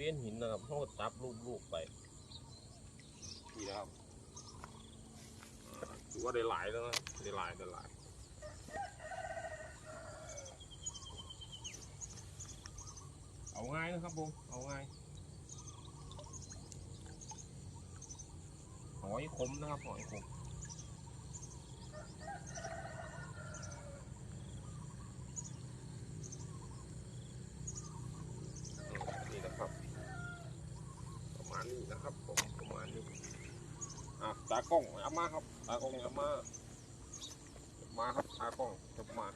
เวียนหินนะครับเขาก็ตับลูกๆไปนี่นะครับถือว่าได้หลายแล้วนะได้หลายได้หลายเอาง่ายนะครับผมเอาง่ายหอยขมนะครับหอยขมนี่นะครับ ประมาณ นี้นะครับผมประมาณนี้อะตากล้องเอามาครับตากล้องเอามามาครับตากล้องจะมา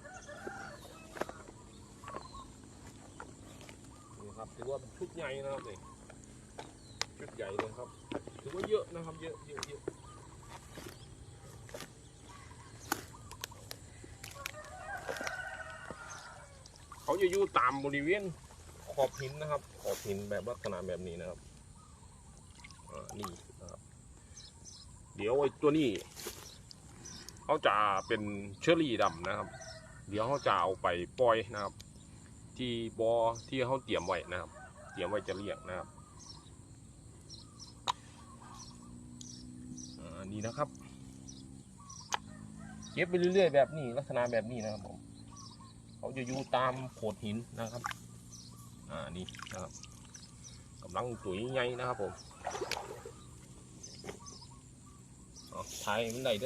นี่ครับถือว่าเป็นชุดใหญ่นะครับนี่ชุดใหญ่เลยครับถือว่าเยอะนะครับเยอะเยอะเยอะเขาจะอยู่ตามบริเวณขอบหินนะครับ ขอบหินแบบลักษณะแบบนี้นะครับ นี่นะครับเดี๋ยวไอ้ตัวนี้เขาจะเป็นเชอรี่ดำนะครับ เดี๋ยวเขาจะเอาไปปล่อยนะครับ ที่บอที่เขาเตรียมไว้นะครับ เตรียมไว้จะเลี้ยงนะครับอ่านี่นะครับเก็บไปเรื่อยๆแบบนี้ลักษณะแบบนี้นะครับผมเขาจะอยู่ตามโขดหินนะครับ อ่านี่นะครับกำลังตุ๋ยใหญ่นะครับผมอ๋อ ถ่ายมันไหนเด้อ